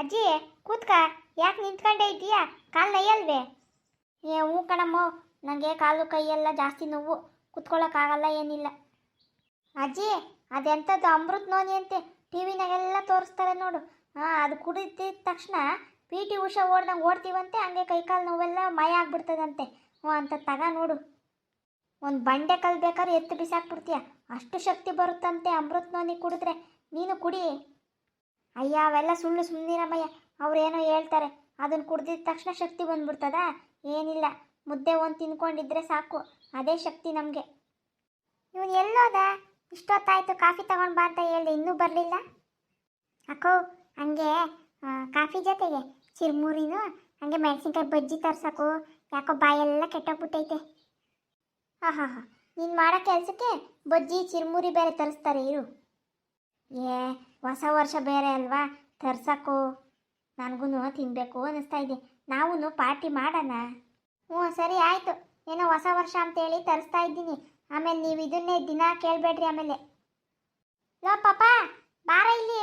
ಅಜ್ಜಿ, ಕೂತ್ಕ. ಯಾಕೆ ನಿಂತ್ಕೊಂಡೆ ಇದೀಯಾ ಕಾಲು ನೈಯಲ್ವೇ? ಏ, ಹ್ಞೂ ಕಣಮ್ಮ. ನನಗೆ ಕಾಲು ಕೈಯೆಲ್ಲ ಜಾಸ್ತಿ ನೋವು. ಕುತ್ಕೊಳ್ಳೋಕ್ಕಾಗಲ್ಲ ಏನಿಲ್ಲ. ಅಜ್ಜಿ, ಅದೆಂಥದ್ದು ಅಮೃತ್ ನೋನಿ ಅಂತೆ? ಟಿ ವಿನಾಗೆಲ್ಲ ತೋರಿಸ್ತಾರೆ ನೋಡು. ಹಾಂ, ಅದು ಕುಡಿದಿದ್ದ ತಕ್ಷಣ ಪಿ ಟಿ ಉಷಾ ಓಡ್ದಂಗೆ ಓಡ್ತೀವಂತೆ, ಹಂಗೆ ಕೈಕಾಲು ನೋವೆಲ್ಲ ಮಾಯ ಆಗ್ಬಿಡ್ತದಂತೆ. ಹ್ಞೂ, ಅಂತ ತಗ ನೋಡು. ಒಂದು ಬಂಡೆ ಕಲ್ ಬೇಕಾದ್ರೆ ಎತ್ತು ಬಿಸಾಕ್ಬಿಡ್ತೀಯ. ಅಷ್ಟು ಶಕ್ತಿ ಬರುತ್ತಂತೆ ಅಮೃತ್ ನೋನಿ ಕುಡಿದ್ರೆ. ನೀನು ಕುಡಿ. ಅಯ್ಯ, ಅವೆಲ್ಲ ಸುಳ್ಳು ಸುಮ್ಮನಿರಮ್ಮಯ್ಯ ಅವ್ರೇನೋ ಹೇಳ್ತಾರೆ. ಅದನ್ನು ಕುಡ್ದಿದ ತಕ್ಷಣ ಶಕ್ತಿ ಬಂದ್ಬಿಡ್ತದ? ಏನಿಲ್ಲ. ಮುದ್ದೆ ಒಂದು ತಿನ್ಕೊಂಡಿದ್ರೆ ಸಾಕು. ಅದೇ ಶಕ್ತಿ ನಮಗೆ. ಇವನು ಎಲ್ಲೋದ? ಇಷ್ಟೊತ್ತಾಯಿತು, ಕಾಫಿ ತಗೊಂಡು ಬಾ ಅಂತ ಹೇಳ್ದೆ. ಇನ್ನೂ ಬರಲಿಲ್ಲ? ಅಕ್ಕೋ, ಹಂಗೆ ಕಾಫಿ ಜೊತೆಗೆ ಚಿರ್ಮೂರಿನು, ಹಂಗೆ ಮೆಣಸಿನ್ಕಾಯಿ ಬಜ್ಜಿ ತರ್ಸೋಕು ಯಾಕೋ ಬಾಯೆಲ್ಲ ಕೆಟ್ಟೋಗ್ಬಿಟ್ಟೈತೆ. ಹಾಂ ಹಾಂ ಹಾಂ ನೀನು ಮಾಡೋ ಕೆಲಸಕ್ಕೆ ಬಜ್ಜಿ, ಚಿರ್ಮುರಿ ಬೇರೆ ತರಿಸ್ತಾರೆ, ಇರು. ಏ ಹೊಸ ವರ್ಷ ಬೇರೆ ಅಲ್ವಾ? ತರ್ಸಕು ನನಗೂ ತಿನ್ನಬೇಕು ಅನ್ನಿಸ್ತಾ ಇದೆ. ನಾವೂ ಪಾರ್ಟಿ ಮಾಡೋಣ? ಹ್ಞೂ, ಸರಿ ಆಯಿತು. ಏನೋ ಹೊಸ ವರ್ಷ ಅಂತೇಳಿ ತರಿಸ್ತಾ ಇದ್ದೀನಿ. ಆಮೇಲೆ ನೀವು ಇದನ್ನೇ ದಿನ ಕೇಳಬೇಡ್ರಿ ಆಮೇಲೆ. ಲೋ, ಪಾಪ, ಬಾರ ಇಲ್ಲಿ.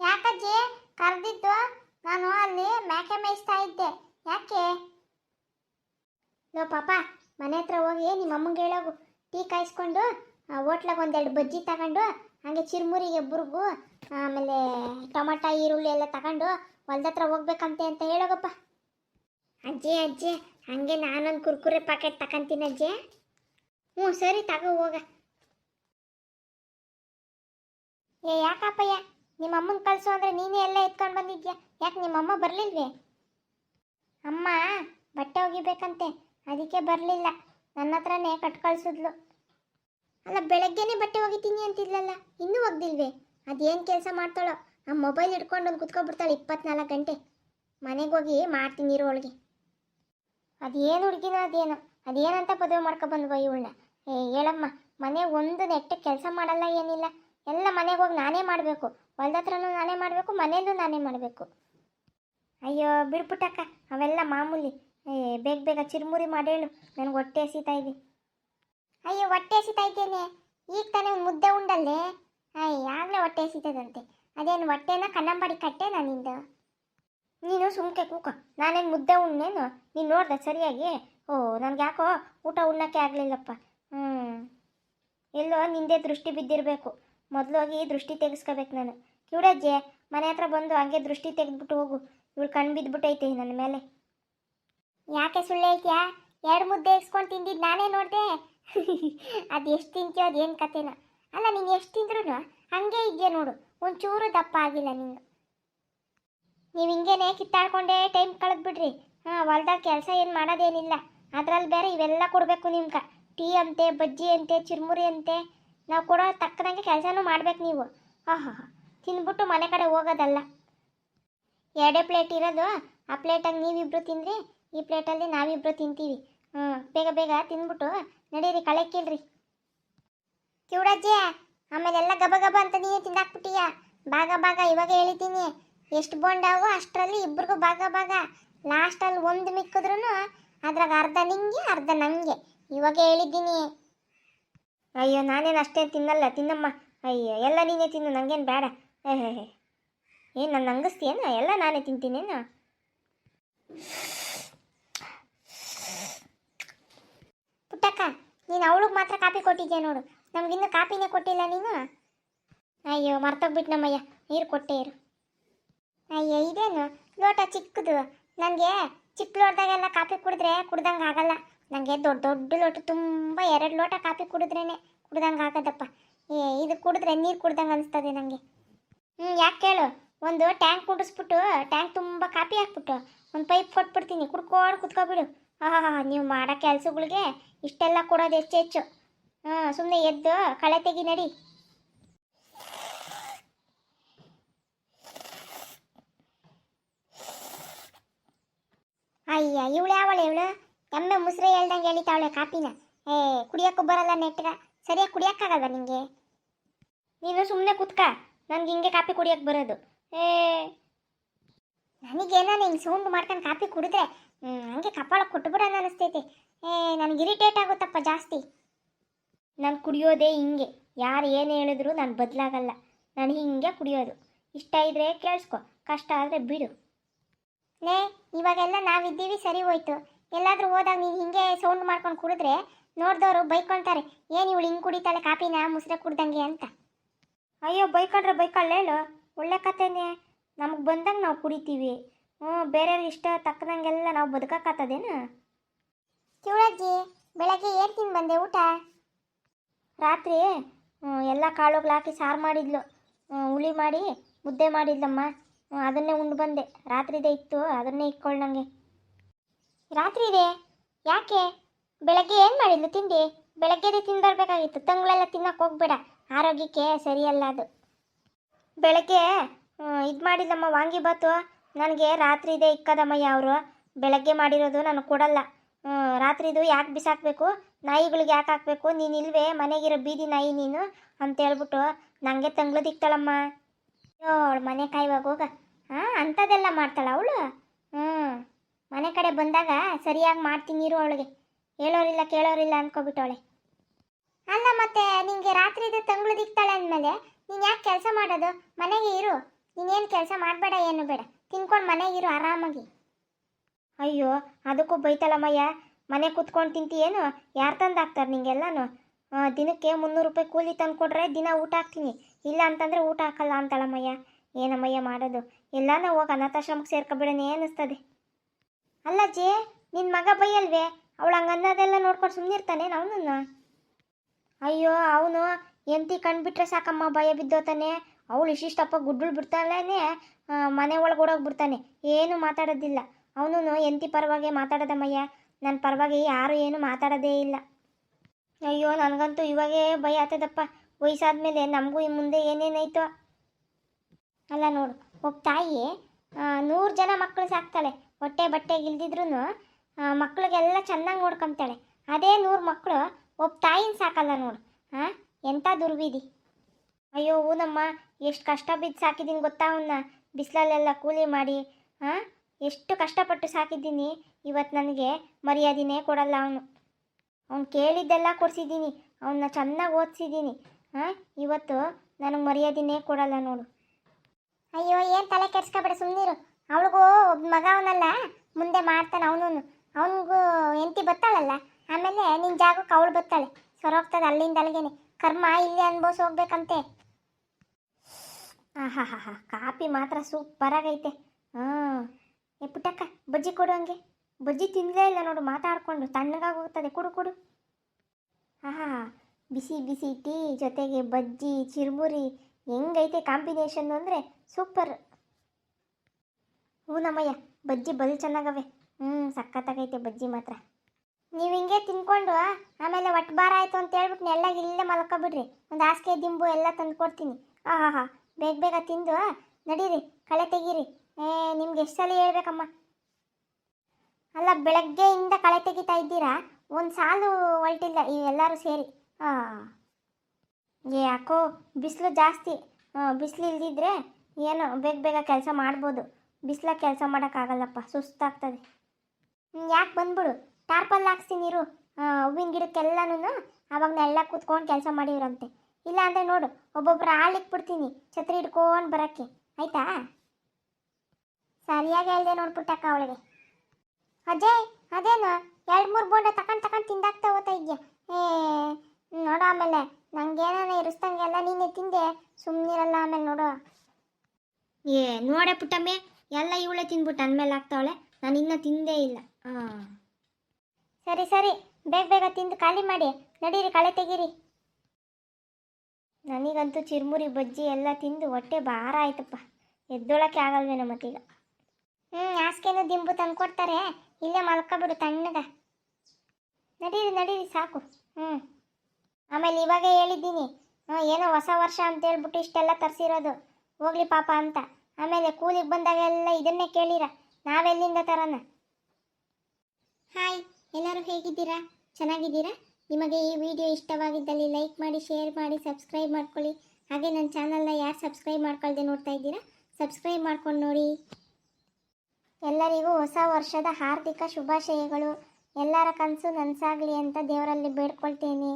ಯಾಕಜ್ಜಿ? ಕರೆದಿದ್ದು ನಾನು ಅಲ್ಲಿ ಮೇಕೆ ಮೇಯಿಸ್ತಾ ಇದ್ದೆ. ಯಾಕೆ? ಲೋ, ಪಾಪ, ಮನೆ ಹತ್ರ ಹೋಗಿ ನಿಮ್ಮ ಅಮ್ಮಂಗೆ ಹೇಳೋಗು. ಟೀ ಕಾಯಿಸ್ಕೊಂಡು ಹೋಟ್ಲಾಗ ಒಂದೆರಡು ಬಜ್ಜಿ ತಗೊಂಡು ಹಾಗೆ ಚಿರ್ಮುರಿಗೆ, ಬುರ್ಗು, ಆಮೇಲೆ ಟೊಮಟ, ಈರುಳ್ಳಿ ಎಲ್ಲ ತಗೊಂಡು ಹೊಲ್ದತ್ರ ಹೋಗ್ಬೇಕಂತೆ ಅಂತ ಹೇಳೋಗಪ್ಪ. ಅಜ್ಜಿ ಅಜ್ಜಿ, ಹಂಗೆ ನಾನೊಂದು ಕುರ್ಕುರೆ ಪ್ಯಾಕೆಟ್ ತಗೊಂತೀನಿ ಅಜ್ಜಿ. ಹ್ಞೂ, ಸರಿ ತಗೋ, ಹೋಗ. ಏ ಯಾಕಪ್ಪಯ್ಯ ನಿಮ್ಮ ಅಮ್ಮನ ಕಳಿಸು ಅಂದ್ರೆ ನೀನೇ ಎಲ್ಲ ಎತ್ಕೊಂಡು ಬಂದಿದ್ಯಾ? ಯಾಕೆ ನಿಮ್ಮಮ್ಮ ಬರಲಿಲ್ವೇ? ಅಮ್ಮ, ಬಟ್ಟೆ ಒಗಿಬೇಕಂತೆ. ಅದಕ್ಕೆ ಬರಲಿಲ್ಲ. ನನ್ನ ಹತ್ರನೇ ಕಟ್ ಕಳ್ಸಿದ್ಲು. ಅಲ್ಲ, ಬೆಳಗ್ಗೆನೆ ಬಟ್ಟೆ ಒಗಿತೀನಿ ಅಂತಿದ್ಲಲ್ಲ, ಇನ್ನೂ ಒಗ್ದಿಲ್ವೇ? ಅದೇನು ಕೆಲಸ ಮಾಡ್ತಾಳೋ? ಆ ಮೊಬೈಲ್ ಹಿಡ್ಕೊಂಡು ಒಂದು ಕುತ್ಕೊಬಿಡ್ತಾಳೆ ಇಪ್ಪತ್ನಾಲ್ಕು ಗಂಟೆ. ಮನೆಗೆ ಹೋಗಿ ಮಾಡ್ತೀನಿ ಇರೋ ಅವಳಿಗೆ. ಅದೇನು ಹುಡುಗಿನೋ ಅದೇನೋ. ಅದೇನಂತ ಮದುವೆ ಮಾಡ್ಕೊಬಂದ್ವ ಇವಳನ್ನ? ಏ, ಹೇಳಮ್ಮ, ಮನೆ ಒಂದು ನೆಟ್ಟ ಕೆಲಸ ಮಾಡಲ್ಲ ಏನಿಲ್ಲ. ಎಲ್ಲ ಮನೆಗೆ ಹೋಗಿ ನಾನೇ ಮಾಡಬೇಕು. ಹೊಲ್ದ ಹತ್ರನೂ ನಾನೇ ಮಾಡಬೇಕು, ಮನೆಯಲ್ಲೂ ನಾನೇ ಮಾಡಬೇಕು. ಅಯ್ಯೋ ಬಿಡ್ಬಿಟ್ಟಕ್ಕ ಅವೆಲ್ಲ ಮಾಮೂಲಿ. ಏ, ಬೇಗ ಬೇಗ ಚಿರುಮುರಿ ಮಾಡೇಳು ನನಗೆ ಹೊಟ್ಟೆ ಹಸಿತಾ ಇದೆ. ಅಯ್ಯೋ, ಹೊಟ್ಟೆ ಹಸಿತಾ ಇದ್ದೇನೆ. ಈಗ ತಾನೇ ಮುದ್ದೆ ಉಂಡಲ್ಲೇ? ಅಯ್ಯ ಆಗಲೇ ಹೊಟ್ಟೆ ಹಸಿತದಂತೆ. ಅದೇನು ಹೊಟ್ಟೆನ ಕನ್ನಂಬಾಡಿ ಕಟ್ಟೆ ನಾನಿಂದ ನೀನು ಸುಮ್ಕೆ ಕೂಕ. ನಾನೇನು ಮುದ್ದೆ ಉಣ್ಣೇನು? ನೀನು ನೋಡ್ದೆ ಸರಿಯಾಗಿ? ಓ, ನನಗೆ ಯಾಕೋ ಊಟ ಉಣ್ಣಕ್ಕೆ ಆಗಲಿಲ್ಲಪ್ಪ. ಹ್ಞೂ ಎಲ್ಲೋ ನಿಂದೆ ದೃಷ್ಟಿ ಬಿದ್ದಿರಬೇಕು. ಮೊದಲೋಗಿ ದೃಷ್ಟಿ ತೆಗೆಸ್ಕೋಬೇಕು ನಾನು. ಕಿವಡಜ್ಜೆ, ಮನೆ ಹತ್ರ ಬಂದು ಹಂಗೆ ದೃಷ್ಟಿ ತೆಗೆದ್ಬಿಟ್ಟು ಹೋಗು. ಇವಳು ಕಣ್ಣು ಬಿದ್ದುಬಿಟ್ಟೈತೆ ನನ್ನ ಮೇಲೆ. ಯಾಕೆ ಸುಳ್ಳು ಹೇಳ್ತೀಯಾ? ಎರಡು ಮುದ್ದೆ ಇಸ್ಕೊಂಡು ತಿಂದಿದ್ದು ನಾನೇ ನೋಡಿದೆ. ಅದು ಎಷ್ಟು ತಿಂತೀಯೋ ಅದೇನು ಕತೆನ. ಅಲ್ಲ, ನೀನು ಎಷ್ಟು ತಿಂದ್ರೂ ಹಂಗೆ ಇದೆಯಾ ನೋಡು. ಒಂಚೂರು ದಪ್ಪ ಆಗಿಲ್ಲ ನೀನು. ನೀವು ಹಿಂಗೇನೆ ಕಿತ್ತಾಡ್ಕೊಂಡೇ ಟೈಮ್ ಕಳೆದ್ಬಿಡ್ರಿ. ಹಾಂ, ಹೊಲ್ದಾಗ ಕೆಲಸ ಏನು ಮಾಡೋದೇನಿಲ್ಲ. ಅದ್ರಲ್ಲಿ ಬೇರೆ ಇವೆಲ್ಲ ಕೊಡಬೇಕು ನಿಮ್ಗೆ. ಟೀ ಅಂತೆ, ಬಜ್ಜಿ ಅಂತೆ, ಚಿರ್ಮುರಿ ಅಂತೆ. ನಾವು ಕೊಡೋ ತಕ್ಕದಂಗೆ ಕೆಲಸನೂ ಮಾಡ್ಬೇಕು ನೀವು. ಹಾಂ ಹಾಂ ಹಾಂ. ತಿಂದ್ಬಿಟ್ಟು ಮನೆ ಕಡೆ ಹೋಗೋದಲ್ಲ. ಎರಡೇ ಪ್ಲೇಟ್ ಇರೋದು, ಆ ಪ್ಲೇಟಾಗಿ ನೀವಿಬ್ರು ತಿಂದ್ರಿ, ಈ ಪ್ಲೇಟಲ್ಲಿ ನಾವಿಬ್ರು ತಿಂತೀವಿ. ಹ್ಞೂ ಬೇಗ ಬೇಗ ತಿಂದ್ಬಿಟ್ಟು ನಡೀರಿ, ಕಳೆ ಕೀಳ್ರಿ. ಕಿವುಡಜ್ಜಿ, ಆಮೇಲೆಲ್ಲ ಗಬ ಗಬ ಅಂತ ನೀನೇ ತಿಂದಾಕ್ಬಿಟ್ಟಿಯ? ಭಾಗ ಭಾಗ ಇವಾಗ ಹೇಳಿದ್ದೀನಿ. ಎಷ್ಟು ಬೋಂಡಾವು ಅಷ್ಟರಲ್ಲಿ ಇಬ್ರಿಗೂ ಭಾಗ ಭಾಗ. ಲಾಸ್ಟಲ್ಲಿ ಒಂದು ಮಿಕ್ಕಿದ್ರೂ ಅದ್ರಾಗ ಅರ್ಧ ನಿಂಗೆ, ಅರ್ಧ ನಂಗೆ. ಇವಾಗ ಹೇಳಿದ್ದೀನಿ. ಅಯ್ಯೋ, ನಾನೇನು ಅಷ್ಟೇ ತಿನ್ನಲ್ಲ, ತಿನ್ನಮ್ಮ. ಅಯ್ಯೋ, ಎಲ್ಲ ನೀನೇ ತಿನ್ನು, ನಂಗೇನು ಬೇಡ. ಏ ಏನು ನನ್ನ ಎಲ್ಲ ನಾನೇ ತಿಂತೀನೇನು? ಪುಟ್ಟಕ್ಕ ನೀನು ಅವಳಿಗೆ ಮಾತ್ರ ಕಾಪಿ ಕೊಟ್ಟಿದ್ಯಾ ನೋಡು. ನಮಗಿನ್ನೂ ಕಾಪಿನೇ ಕೊಟ್ಟಿಲ್ಲ ನೀನು? ಅಯ್ಯೋ ಮರ್ತೋಗ್ಬಿಟ್ನಮ್ಮಯ್ಯ ನೀರು ಕೊಟ್ಟೇ ಇರು. ಅಯ್ಯೋ, ಇದೇನು? ಲೋಟ ಚಿಕ್ಕದು. ನನಗೆ ಚಿಕ್ಕ ಲೋಟದಾಗೆಲ್ಲ ಕಾಫಿ ಕುಡಿದ್ರೆ ಕುಡ್ದಂಗೆ ಆಗಲ್ಲ. ನನಗೆ ದೊಡ್ಡ ದೊಡ್ಡ ಲೋಟ, ತುಂಬ ಎರಡು ಲೋಟ ಕಾಫಿ ಕುಡಿದ್ರೇ ಕುಡ್ದಂಗೆ ಆಗದಪ್ಪ. ಏ, ಇದು ಕುಡಿದ್ರೆ ನೀರು ಕುಡ್ದಂಗೆ ಅನಿಸ್ತದೆ ನನಗೆ ಹ್ಞೂ ಯಾಕೆ ಕೇಳು? ಒಂದು ಟ್ಯಾಂಕ್ ಕುಡಿಸ್ಬಿಟ್ಟು, ಟ್ಯಾಂಕ್ ತುಂಬ ಕಾಫಿ ಹಾಕ್ಬಿಟ್ಟು, ಒಂದು ಪೈಪ್ ಕೊಟ್ಬಿಡ್ತೀನಿ. ಕುಡ್ಕೊಂಡು ಕುತ್ಕೊಬಿಡು. ಹಾಂ ನೀವು ಮಾಡೋ ಕೆಲಸಗಳಿಗೆ ಇಷ್ಟೆಲ್ಲ ಕೊಡೋದು ಹೆಚ್ಚು ಹೆಚ್ಚು. ಹಾಂ ಸುಮ್ಮನೆ ಎದ್ದು ಕಳೆ ತೆಗಿ ನಡಿ. ಅಯ್ಯ, ಇವಳು ಯಾವಳು ಇವಳು? ಎಮ್ಮೆ ಮುಸ್ರೆ ಹೇಳ್ದಂಗೆ ಹೇಳಿತಾವಳೆ ಕಾಪಿನ. ಏ, ಕುಡಿಯೋಕ್ಕೂ ಬರಲ್ಲ ನೆಟ್ಗ. ಸರಿಯಾಗಿ ಕುಡಿಯೋಕ್ಕಾಗಲ್ವಾ ನಿಂಗೆ? ನೀನು ಸುಮ್ಮನೆ ಕುತ್ಕ. ನನ್ಗೆ ಹಿಂಗೆ ಕಾಪಿ ಕುಡಿಯೋಕೆ ಬರೋದು. ಏ. ನನಗೇನೋ ಹಿಂಗೆ ಸೌಂಡ್ ಮಾಡ್ಕೊಂಡು ಕಾಪಿ ಕುಡಿದ್ರೆ ಹಂಗೆ ಕಪಾಳ ಕೊಟ್ಬಿಡೋಣ ಅನಿಸ್ತೈತೆ ಏ, ನನಗೆ ಇರಿಟೇಟ್ ಆಗುತ್ತಪ್ಪ ಜಾಸ್ತಿ. ನಾನು ಕುಡಿಯೋದೇ ಹಿಂಗೆ. ಯಾರು ಏನು ಹೇಳಿದ್ರು ನಾನು ಬದಲಾಗಲ್ಲ. ನಾನು ಹಿಂಗೆ ಕುಡಿಯೋದು. ಇಷ್ಟ ಇದ್ರೆ ಕೇಳಿಸ್ಕೊ, ಕಷ್ಟ ಆದರೆ ಬಿಡು. ನೇ, ಇವಾಗೆಲ್ಲ ನಾವಿದ್ದೀವಿ, ಸರಿ ಹೋಯ್ತು. ಎಲ್ಲಾದರೂ ಹೋದಾಗ ನೀನು ಹಿಂಗೆ ಸೌಂಡ್ ಮಾಡ್ಕೊಂಡು ಕುಡಿದ್ರೆ ನೋಡಿದವರು ಬೈಕೊಳ್ತಾರೆ. ಏನು ಇವಳು ಹಿಂಗೆ ಕುಡಿತಾಳೆ, ಕಾಪಿನ ಮುಸ್ರೆ ಕುಡ್ದಂಗೆ ಅಂತ. ಅಯ್ಯೋ, ಬೈಕೊಂಡ್ರೆ ಬೈಕೊಳ್ಳೇಳು ಒಳ್ಳೆ ಕಥೆನೇ. ನಮಗೆ ಬಂದಂಗೆ ನಾವು ಕುಡಿತೀವಿ. ಹ್ಞೂ ಬೇರೆಯವ್ರಿಗೆ ಇಷ್ಟ ತಕ್ಕದಂಗೆಲ್ಲ ನಾವು ಬದುಕಾಕತ್ತದೇನು? ಚಿವಳಜ್ಜಿ ಬೆಳಗ್ಗೆ ಏನು ತಿಂದು ಬಂದೆ ಊಟ? ರಾತ್ರಿ ಹ್ಞೂ ಎಲ್ಲ ಕಾಳುಗಳು ಹಾಕಿ ಸಾರು ಮಾಡಿದ್ಲು. ಹುಳಿ ಮಾಡಿ ಮುದ್ದೆ ಮಾಡಿದ್ಲಮ್ಮ. ಹ್ಞೂ ಅದನ್ನೇ ಉಂಡು ಬಂದೆ. ರಾತ್ರಿದೇ ಇತ್ತು ಅದನ್ನೇ ಇಟ್ಕೊಳ್ಳಂಗೆ ರಾತ್ರಿ ಇದೆ ಯಾಕೆ? ಬೆಳಗ್ಗೆ ಏನು ಮಾಡಿದ್ಲು ತಿಂಡಿ? ಬೆಳಗ್ಗೆದೇ ತಿಂದು ಬರಬೇಕಾಗಿತ್ತು. ತಂಗಳೆಲ್ಲ ತಿನ್ನೋಕೆ ಹೋಗ್ಬೇಡ. ಆರೋಗ್ಯಕ್ಕೆ ಸರಿಯಲ್ಲ ಅದು. ಬೆಳಗ್ಗೆ ಇದು ಮಾಡಿದ್ಲಮ್ಮ ವಾಂಗಿಬಾತು. ನನಗೆ ರಾತ್ರಿ ಇದೆ ಇಕ್ಕದಮ್ಮಯ್ಯ ಅವರು. ಬೆಳಗ್ಗೆ ಮಾಡಿರೋದು ನಾನು ಕೊಡಲ್ಲ. ರಾತ್ರಿದು ಯಾಕೆ ಬಿಸಾಕಬೇಕು? ನಾಯಿಗಳಿಗೆ ಯಾಕೆ ಹಾಕಬೇಕು? ನೀನು ಇಲ್ವೇ? ಮನೆಗಿರೋ ಬೀದಿ ನಾಯಿ ನೀನು ಅಂತ ಹೇಳ್ಬಿಟ್ಟು ನನಗೆ ತಂಗ್ಳದಿಕ್ತಾಳಮ್ಮ ಅಯ್ಯೋ, ಅವಳು ಮನೆ ಕಾಯುವಾಗ ಹೋಗ. ಹಾಂ ಅಂಥದ್ದೆಲ್ಲ ಮಾಡ್ತಾಳ ಅವಳು? ಹ್ಞೂ ಮನೆ ಕಡೆ ಬಂದಾಗ ಸರಿಯಾಗಿ ಮಾಡ್ತೀನಿ ಇರು ಅವಳಿಗೆ. ಹೇಳೋರಿಲ್ಲ, ಕೇಳೋರಿಲ್ಲ ಅಂದ್ಕೊಬಿಟ್ಟವಳೆ ಅಲ್ಲ ಮತ್ತೆ ನಿಂಗೆ ರಾತ್ರಿದು ತಂಗ್ಳು ದಿಕ್ತಾಳೆ ಅಂದಮೇಲೆ ನೀನು ಯಾಕೆ ಕೆಲಸ ಮಾಡೋದು? ಮನೆಗೆ ಇರು. ನೀನೇನು ಕೆಲಸ ಮಾಡಬೇಡ, ಏನು ಬೇಡ. ತಿನ್ಕೊಂಡು ಮನೆಗಿರು ಆರಾಮಾಗಿ. ಅಯ್ಯೋ, ಅದಕ್ಕೂ ಬೈತಾಳಮ್ಮಯ್ಯ ಮನೆ ಕುತ್ಕೊಂಡು ತಿಂತೀಯೇನು? ಯಾರು ತಂದು ಹಾಕ್ತಾರೆ ನಿಂಗೆಲ್ಲನು ದಿನಕ್ಕೆ ಮುನ್ನೂರು ರೂಪಾಯಿ ಕೂಲಿ ತಂದು ದಿನ ಊಟ ಹಾಕ್ತೀನಿ. ಇಲ್ಲ ಅಂತಂದರೆ ಊಟ ಹಾಕಲ್ಲ ಅಂತಾಳಮ್ಮಯ್ಯ. ಏನಮ್ಮಯ್ಯ ಮಾಡೋದು? ಎಲ್ಲಾನ ಹೋಗಿ ಅನಾಥಾಶ್ರಮಕ್ಕೆ ಸೇರ್ಕೊಬಿಡೋಣ ಅನ್ನಿಸ್ತದೆ. ಅಲ್ಲ ಜೇ ನಿನ್ನ ಮಗ ಬೈಯಲ್ವೇ? ಅವಳು ಹಂಗೆ ಅನ್ನೋದೆಲ್ಲ ನೋಡ್ಕೊಂಡು ಸುಮ್ಮನಿರ್ತಾನೆ ಅವನನ್ನು ಅಯ್ಯೋ, ಅವನು ಎಂತಿ ಕಣ್ಬಿಟ್ರೆ ಸಾಕಮ್ಮ ಭಯ ಬಿದ್ದೋತಾನೆ. ಅವಳು ಇಷ್ಟಿಷ್ಟಪ್ಪ ಗುಡ್ಡಳು ಬಿಡ್ತಾಳೇನೆ ಮನೆ ಒಳಗೆ ಓಡೋಗಿ ಬಿಡ್ತಾನೆ. ಏನು ಮಾತಾಡೋದಿಲ್ಲ. ಅವನು ಎಂತಿ ಪರವಾಗಿ ಮಾತಾಡೋದಮ್ಮಯ್ಯ. ನನ್ನ ಪರವಾಗಿ ಯಾರು ಏನು ಮಾತಾಡೋದೇ ಇಲ್ಲ. ಅಯ್ಯೋ, ನನಗಂತೂ ಇವಾಗೇ ಭಯ ಆಗ್ತದಪ್ಪ. ವಯಸ್ಸಾದ್ಮೇಲೆ ನಮಗೂ ಈ ಮುಂದೆ ಏನೇನಾಯ್ತು. ಅಲ್ಲ ನೋಡು, ಒಬ್ಬ ತಾಯಿ ನೂರು ಜನ ಮಕ್ಕಳು ಸಾಕ್ತಾಳೆ. ಹೊಟ್ಟೆ ಬಟ್ಟೆ ಇಲ್ದಿದ್ರು ಮಕ್ಕಳಿಗೆಲ್ಲ ಚೆನ್ನಾಗಿ ನೋಡ್ಕೊಂತಾಳೆ ಅದೇ ನೂರು ಮಕ್ಕಳು ಒಬ್ಬ ತಾಯಿನ ಸಾಕಲ್ಲ ನೋಡು. ಹಾಂ ಎಂಥ ದುರ್ವಿಧಿ. ಅಯ್ಯೋ ಊನಮ್ಮ ಎಷ್ಟು ಕಷ್ಟ ಬಿದ್ದು ಸಾಕಿದ್ದೀನಿ ಗೊತ್ತಾ ಅವನ್ನ ಬಿಸಿಲಲ್ಲೆಲ್ಲ ಕೂಲಿ ಮಾಡಿ ಹಾಂ ಎಷ್ಟು ಕಷ್ಟಪಟ್ಟು ಸಾಕಿದ್ದೀನಿ? ಇವತ್ತು ನನಗೆ ಮರ್ಯಾದಿನೇ ಕೊಡಲ್ಲ ಅವನು. ಅವ್ನು ಕೇಳಿದ್ದೆಲ್ಲ ಕೊಡಿಸಿದ್ದೀನಿ ಅವನ್ನ ಚೆನ್ನಾಗಿ ಓದಿಸಿದ್ದೀನಿ ಹಾಂ ಇವತ್ತು ನನಗೆ ಮರ್ಯಾದಿನೇ ಕೊಡಲ್ಲ ನೋಡು. ಅಯ್ಯೋ, ಏನು ತಲೆ ಕೆಡ್ಸ್ಕೊಬೇಡ ಸುಮ್ಮನಿರು ಅವಳಿಗೂ ಒಬ್ಬ ಮಗ ಅವನಲ್ಲ, ಮುಂದೆ ಮಾಡ್ತಾನೆ ಅವನು ಅವನಿಗೂ ಎಂತಿ ಬತ್ತಾಳಲ್ಲ? ಆಮೇಲೆ ನಿನ್ನ ಜಾಗಕ್ಕೆ ಅವಳು ಬತ್ತಾಳೆ. ಸೊರೋಗ್ತದೆ ಅಲ್ಲಿಂದ ಅಲ್ಲಿಗೇನೆ ಕರ್ಮ ಇಲ್ಲಿ ಅನ್ಭವಿಸಿ ಹೋಗ್ಬೇಕಂತೆ ಆಹಾ ಹಾ ಹಾ ಕಾಪಿ ಮಾತ್ರ ಸೂಪರಾಗೈತೆ ಹಾಂ ಏ ಪುಟ್ಟಕ್ಕ, ಬಜ್ಜಿ ಕೊಡು ಹಂಗೆ. ಬಜ್ಜಿ ತಿನ್ನಲೇ ಇಲ್ಲ ನೋಡು, ಮಾತಾಡ್ಕೊಂಡು ತಣ್ಣಗಾಗಿ ಹೋಗ್ತದೆ ಕೊಡು ಕೊಡು. ಆಹಾ ಬಿಸಿ ಬಿಸಿ ಟೀ ಜೊತೆಗೆ ಬಜ್ಜಿ, ಚಿರುಮುರಿ, ಹೆಂಗೈತೆ ಕಾಂಬಿನೇಷನ್ ಅಂದರೆ ಸೂಪರ್. ಹ್ಞೂ ನಮ್ಮಯ್ಯ, ಬಜ್ಜಿ ಬಲು ಚೆನ್ನಾಗವೆ. ಹ್ಞೂ ಸಖತ್ತಾಗೈತೆ ಬಜ್ಜಿ ಮಾತ್ರ. ನೀವು ಹಿಂಗೆ ತಿನ್ಕೊಂಡು ಆಮೇಲೆ ಒಟ್ಟು ಭಾರ ಆಯಿತು ಅಂತ ಹೇಳ್ಬಿಟ್ಟು ಎಲ್ಲ ಇಲ್ಲೇ ಮಲ್ಕೊಬಿಡ್ರಿ. ಒಂದು ಹಾಸಿಗೆ ದಿಂಬು ಎಲ್ಲ ತಂದು ಕೊಡ್ತೀನಿ ಆಹಾ ಹಾ ಬೇಗ ಬೇಗ ತಿಂದು ನಡೀರಿ, ಕಳೆ ತೆಗೀರಿ. ಏ, ನಿಮ್ಗೆ ಎಷ್ಟು ಸಲ ಹೇಳ್ಬೇಕಮ್ಮ? ಅಲ್ಲ, ಬೆಳಗ್ಗೆಯಿಂದ ಕಳೆ ತೆಗಿತಾ ಇದ್ದೀರಾ? ಒಂದು ಸಾಲು ಹೊಲ್ಟಿಲ್ಲ ಇವೆಲ್ಲರೂ ಸೇರಿ. ಹಾಂ ಏ, ಯಾಕೋ ಬಿಸಿಲು ಜಾಸ್ತಿ. ಬಿಸಿಲು ಇಲ್ದಿದ್ರೆ ಏನೋ ಬೇಗ ಬೇಗ ಕೆಲಸ ಮಾಡ್ಬೋದು. ಬಿಸಿಲ ಕೆಲಸ ಮಾಡೋಕ್ಕಾಗಲ್ಲಪ್ಪ, ಸುಸ್ತಾಗ್ತದೆ. ಯಾಕೆ ಬಂದ್ಬಿಡು? ಟಾರ್ಪಲ್ ಹಾಕ್ಸ್ತೀನಿ ಇರು. ಹೂವಿನ ಗಿಡಕ್ಕೆಲ್ಲನೂ ಅವಾಗ ನೆಲ್ಲ ಕೂತ್ಕೊಂಡು ಕೆಲಸ ಮಾಡಿವ್ರಂತೆ. ಇಲ್ಲ ಅಂದರೆ ನೋಡು ಒಬ್ಬೊಬ್ರು ಆಳು ಇಟ್ಬಿಡ್ತೀನಿ ಛತ್ರಿ ಹಿಡ್ಕೊಂಡು ಬರೋಕ್ಕೆ. ಆಯ್ತಾ? ಸರಿಯಾಗಿ ಹೇಳ್ದೆ ನೋಡ್ಬಿಟ್ಟಕ್ಕ ಅವಳಿಗೆ. ಅಜಯ್ ಅದೇನು? ಎರಡು ಮೂರು ಬೋಂಡ ತಕೊಂಡು ತಕೊಂಡು ತಿಂದಾಗ್ತಾ ಹೋಗ್ತಾ ಇದೆಯಾ? ಏ ನೋಡು ಆಮೇಲೆ ನಂಗೇನಾನ ಇರಿಸ್ದಂಗೆಲ್ಲ ನೀನೆ ತಿಂದೆ ಸುಮ್ಮನಿರಲ್ಲ ಆಮೇಲೆ ನೋಡು. ಏ ನೋಡೆ ಪುಟ್ಟಮ್ಮೆ ಎಲ್ಲ ಇವಳೆ ತಿಂದ್ಬಿಟ್ಟು ಅಂದಮೇಲೆ ಆಗ್ತಾವಳೆ ನಾನು ಇನ್ನೂ ತಿಂದೇ ಇಲ್ಲ. ಹಾಂ ಸರಿ ಸರಿ ಬೇಗ ಬೇಗ ತಿಂದು ಖಾಲಿ ಮಾಡಿ ನಡೀರಿ ಕಳೆ ತೆಗೀರಿ. ನನಗಂತೂ ಚಿರುಮುರಿ, ಬಜ್ಜಿ ಎಲ್ಲ ತಿಂದು ಹೊಟ್ಟೆ ಭಾರ ಆಯ್ತಪ್ಪ. ಎದ್ದೊಳಕ್ಕೆ ಆಗಲ್ವೇನೋ ಮತ್ತೀಗ. ಹ್ಞೂ ಹಾಸ್ಗೆನೂ ದಿಂಬು ತಂದು ಕೊಡ್ತಾರೆ ಇಲ್ಲೇ ಮಲ್ಕೊಬಿಡು ತಣ್ಣಗ. ನಡೀರಿ ನಡೀರಿ, ಸಾಕು. ಹ್ಞೂ ಆಮೇಲೆ ಇವಾಗ ಹೇಳಿದ್ದೀನಿ. ಹ್ಞೂ ಏನೋ ಹೊಸ ವರ್ಷ ಅಂತ ಹೇಳ್ಬಿಟ್ಟು ಇಷ್ಟೆಲ್ಲ ತರಿಸಿರೋದು. ಹೋಗ್ಲಿ ಪಾಪ ಅಂತ. ಆಮೇಲೆ ಕೂಲಿಗೆ ಬಂದಾಗೆಲ್ಲ ಇದನ್ನೇ ಕೇಳಿರ. ನಾವೆಲ್ಲಿಂದ ತರೋಣ? ಹಾಯ್, ಎಲ್ಲರೂ ಹೇಗಿದ್ದೀರಾ? ಚೆನ್ನಾಗಿದ್ದೀರಾ? ನಿಮಗೆ ಈ ವಿಡಿಯೋ ಇಷ್ಟವಾಗಿದ್ದಲ್ಲಿ ಲೈಕ್ ಮಾಡಿ, ಶೇರ್ ಮಾಡಿ, ಸಬ್ಸ್ಕ್ರೈಬ್ ಮಾಡ್ಕೊಳ್ಳಿ. ಹಾಗೆ ನನ್ನ ಚಾನಲ್ನ ಯಾರು ಸಬ್ಸ್ಕ್ರೈಬ್ ಮಾಡ್ಕೊಳ್ದೆ ನೋಡ್ತಾ ಇದ್ದೀರಾ? ಸಬ್ಸ್ಕ್ರೈಬ್ ಮಾಡ್ಕೊಂಡು ನೋಡಿ. ಎಲ್ಲರಿಗೂ ಹೊಸ ವರ್ಷದ ಹಾರ್ದಿಕ ಶುಭಾಶಯಗಳು. ಎಲ್ಲರ ಕನಸು ನನಸಾಗಲಿ ಅಂತ ದೇವರಲ್ಲಿ ಬೇಡ್ಕೊಳ್ತೇನೆ.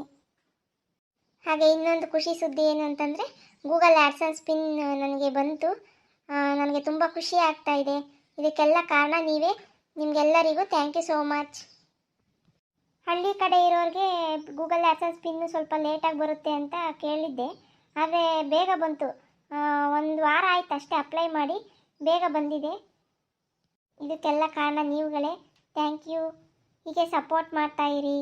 ಹಾಗೆ ಇನ್ನೊಂದು ಖುಷಿ ಸುದ್ದಿ ಏನು ಅಂತಂದರೆ ಗೂಗಲ್ ಆ್ಯಡ್ಸನ್ಸ್ ಪಿನ್ ನನಗೆ ಬಂತು. ನನಗೆ ತುಂಬ ಖುಷಿ ಆಗ್ತಾ ಇದೆ. ಇದಕ್ಕೆಲ್ಲ ಕಾರಣ ನೀವೇ. ನಿಮಗೆಲ್ಲರಿಗೂ ಥ್ಯಾಂಕ್ ಯು ಸೋ ಮಚ್ ಹಳ್ಳಿ ಕಡೆ ಇರೋರಿಗೆ ಗೂಗಲ್ ಆ್ಯಸನ್ಸ್ ಪಿನ್ನು ಸ್ವಲ್ಪ ಲೇಟಾಗಿ ಬರುತ್ತೆ ಅಂತ ಕೇಳಿದ್ದೆ. ಆದರೆ ಬೇಗ ಬಂತು. ಒಂದು ವಾರ ಆಯ್ತು ಅಷ್ಟೇ ಅಪ್ಲೈ ಮಾಡಿ ಬೇಗ ಬಂದಿದೆ. ಇದಕ್ಕೆಲ್ಲ ಕಾರಣ ನೀವುಗಳೇ. Thank you. ಹೀಗೆ ಸಪೋರ್ಟ್ ಮಾಡ್ತಾಯಿರಿ